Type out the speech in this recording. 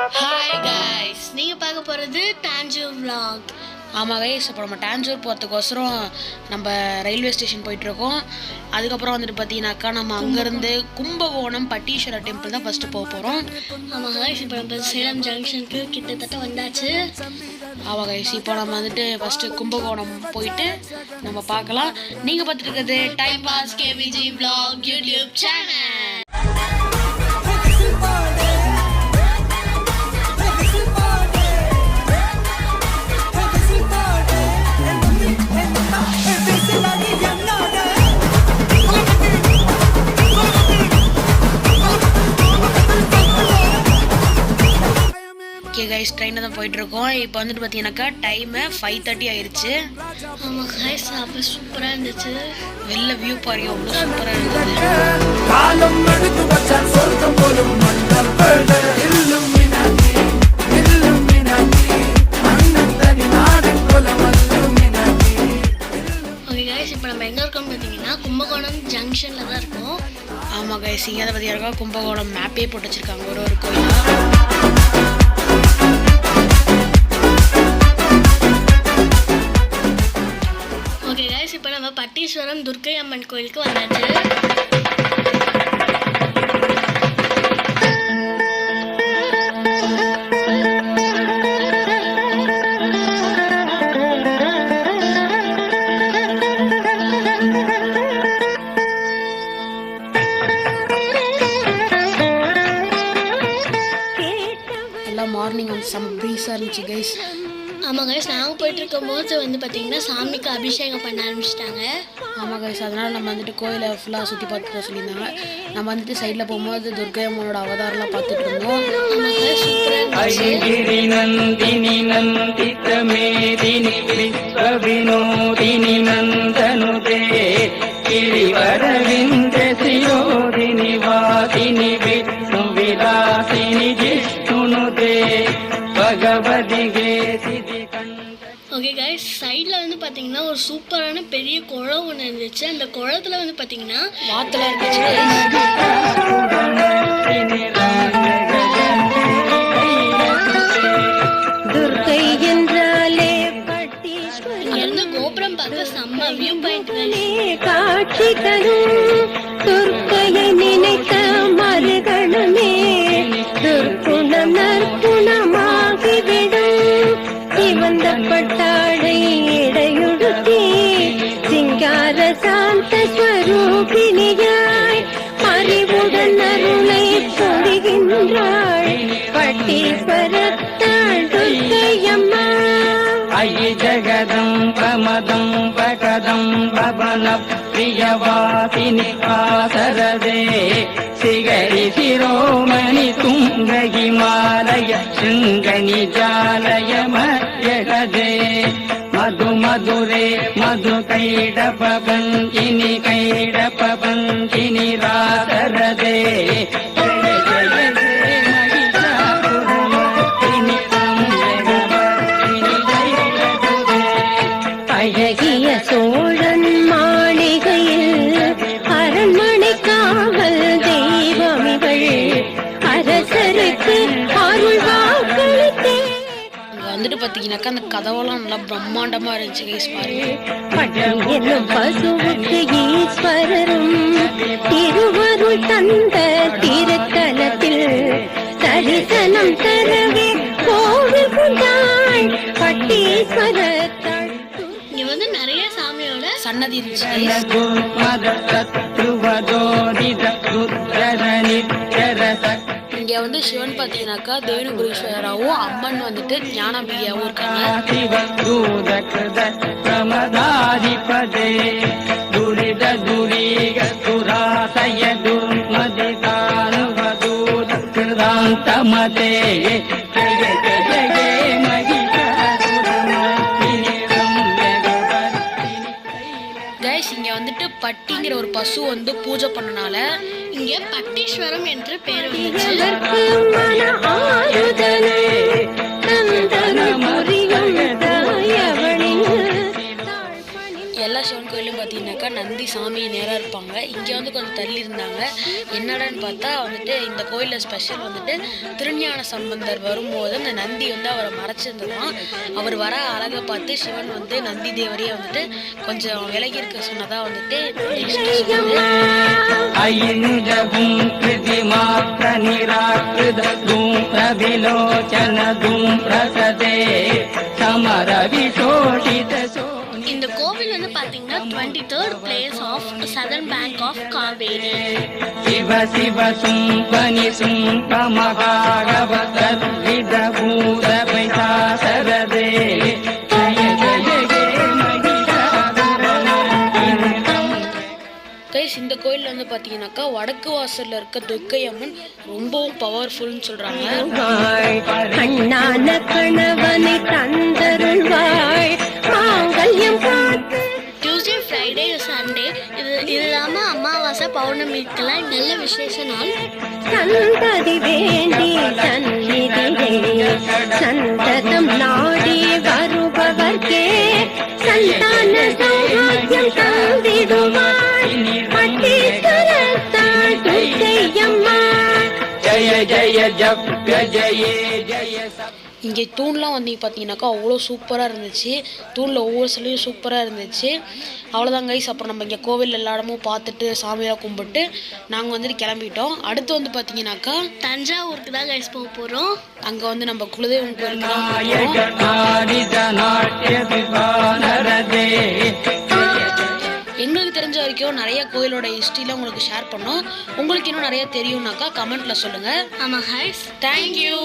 Hi guys நீங்க பார்க்க போறது டான்ஜூ vlog. ஆமாம் கைஸ் இப்போ நம்ம டான்ஜூர் போகிறதுக்கோசரம் நம்ம ரயில்வே ஸ்டேஷன் போயிட்டுருக்கோம். அதுக்கப்புறம் வந்துட்டு பார்த்தீங்கன்னாக்கா நம்ம அங்கேருந்து கும்பகோணம் பட்டீஸ்வரர் டெம்பிள் தான் ஃபஸ்ட்டு போக போகிறோம் ஆமா guys. இப்போ நம்ம சேலம் ஜங்ஷனுக்கு கிட்டத்தட்ட வந்தாச்சு. ஆமாம் கைஸ் இப்போ நம்ம வந்துட்டு ஃபஸ்ட்டு கும்பகோணம் போயிட்டு நம்ம பார்க்கலாம். நீங்கள் பார்த்துட்டு time pass KVG vlog YouTube channel guys ட்ரெயினில் தான் போயிட்டுருக்கோம். இப்போ வந்துட்டு பார்த்தீங்கன்னாக்கா டைமு ஃபைவ் தேர்ட்டி ஆயிடுச்சு ஆமா guys அப்போ சூப்பரா இருந்துச்சு. வெளில வியூ பாருங்க அவ்வளோ சூப்பராக தனி கும்பகோணம் ஜங்ஷன்ல தான் இருக்கோம். ஆமாம் கைஸ் இங்கே அதை பார்த்தீங்கன்னா கும்பகோணம் மேப்பே போட்டு வச்சிருக்காங்க ஒரு ஒரு கோயிலாக பட்டீஸ்வரம் துர்க்கை அம்மன் கோயிலுக்கு வந்தாச்சு. எல்லாம் மார்னிங் வந்து செம்ம ப்ரீஸாக இருந்துச்சு கைஸ் ஆமாம் guys நாங்கள் போயிட்டு இருக்கும்போது வந்து பார்த்தீங்கன்னா சாமிக்கு அபிஷேகம் பண்ண ஆரம்பிச்சிட்டாங்க. ஆமாம் கைஸ் அதனால் நம்ம வந்துட்டு கோயிலை ஃபுல்லாக சுற்றி பார்த்துட்டு சொல்லியிருந்தாங்க. நம்ம வந்துட்டு சைடில் போகும்போது துர்கை அம்மனோட அவதாரம்லாம் பார்த்துட்டு இருந்தோம். ஆமாம் guys ஐகிரி நந்தினி நந்தித மேதினி நந்தனுதே கைஸ் சைடில் வந்து பார்த்தீங்கன்னா ஒரு சூப்பரான பெரிய குளம் ஒன்று இருந்துச்சு. அந்த குளத்துல வந்து பார்த்தீங்கன்னா வாத்தில் இருந்துச்சு. துர்க்கை என்றாலே கோபுரம் பார்க்க செம்ம வியூ பாயிண்ட் காட்சி தரும். துர்க்கையை நினைத்த மறுகணமே. துர்க்குணம் நற்குணமாகிவிடும் परत्ताण्डुयम्मा अयि जगदम्बमदं वकदं भवन प्रियवासिनि कासरदे सिगरि शिरोमणि तुङ्गहिमालय शृङ्गनिजालय मध्यगदे मधु मधुरे मधु कैडपवन् इनि कैडप அழகிய சோழன் மாளிகையில் அரண்மனை காவல் தெய்வமிகள் அரசருக்கு அருள் வாக்களித்தே. இங்கே வந்துட்டு பார்த்தீங்கன்னாக்கா அந்த கதவெல்லாம் நல்லா பிரம்மாண்டமாக இருந்துச்சு கைஸ் பாருங்க. பட்டி என்னும் பசுவுக்கு ஈஸ்வரரும் திருவருள் தந்த திருத்தலத்தில் தரிசனம் தரவே கோவில் கொண்டாள் பட்டீஸ்வரத்தாள் இருந்துச்சு. மதசத்ருவதோரிதருத்ரனித்யரசக்தி இங்கே வந்து சிவன் பார்த்தீங்கன்னாக்கா தேவனுகுரீஸ்வரராகவும் அம்மன் வந்துட்டு ஞானபிகையாகவும் இருக்காங்க பிரமதாதிபதே பசு வந்து பூஜை பண்ணனால இங்க பட்டீஸ்வரம் என்று பெயர் வந்துச்சு. எல்லா சிவன் கோயிலும் பார்த்தீங்கன்னாக்கா நந்தி சாமி நேராக இருப்பாங்க. இங்கே வந்து கொஞ்சம் தள்ளி இருந்தாங்க என்னடான்னு பார்த்தா வந்துட்டு இந்த கோயிலில் ஸ்பெஷல் வந்துட்டு திருஞான சம்பந்தர் வரும்போது அந்த நந்தி வந்து அவரை மறைச்சிருந்ததாம் அவர் வர அழகை பார்த்து சிவன் வந்து நந்தி தேவரையே வந்துட்டு கொஞ்சம் விலகி இருக்க சொன்னதா வந்துட்டு. ஐந்தவும் கிருதிமாத்திர நிராகிருத தூம் பிரவிலோச்சன தூம் பிரசதே இந்த கோவில் வந்து twenty third place of southern bank of Kaveri Shiva Shiva சும்பனி சும்ப மகாகவதர் பைசாசரதே கைஸ் இந்த கோயிலில் வந்து பார்த்தீங்கன்னாக்கா வடக்கு வாசலில் இருக்க துர்க்கை அம்மன் ரொம்பவும் பவர்ஃபுல்னு சொல்கிறாங்க கண்ணான கணவனை தந்தருள்வாள் மாங்கல்யம் பார்த்து டியூஸ்டே ஃப்ரைடே சண்டே இது இல்லாமல் அமாவாசை பௌர்ணமிக்கெல்லாம் நல்ல விசேஷ நாள். சந்ததி வேண்டி சந்நிதியே சந்ததம் நாடி வருபவர்க்கே சந்தான சௌபாகியம் தந்திடுவாள் பட்டீஸ்வரத்தாள் துர்க்கையம்மா. ஜய ஜய ஜப்ய ஜயே ஜய சப் இங்கே தூண்லாம் வந்து பார்த்தீங்கன்னாக்கா அவ்வளோ சூப்பராக இருந்துச்சு. தூணில் ஒவ்வொரு சிலையும் சூப்பராக இருந்துச்சு. அவ்வளோதான் கைஸ் அப்புறம் நம்ம இங்கே கோவில் எல்லா இடமும் பார்த்துட்டு சாமியெல்லாம் கும்பிட்டு நாங்கள் வந்துட்டு கிளம்பிட்டோம். அடுத்து வந்து பார்த்தீங்கன்னாக்கா தஞ்சாவூருக்கு தான் கைஸ் போக போகிறோம் அங்கே வந்து நம்ம குலதெய்வம் கோயிலுக்கு எங்களுக்கு தெரிஞ்ச வரைக்கும் நிறைய கோயிலோட ஹிஸ்ட்ரிலாம் உங்களுக்கு ஷேர் பண்ணோம். உங்களுக்கு இன்னும் நிறைய தெரியும்னாக்கா கமெண்ட்டில் சொல்லுங்கள் ஆமாம் ஹைஸ் தேங்க்யூ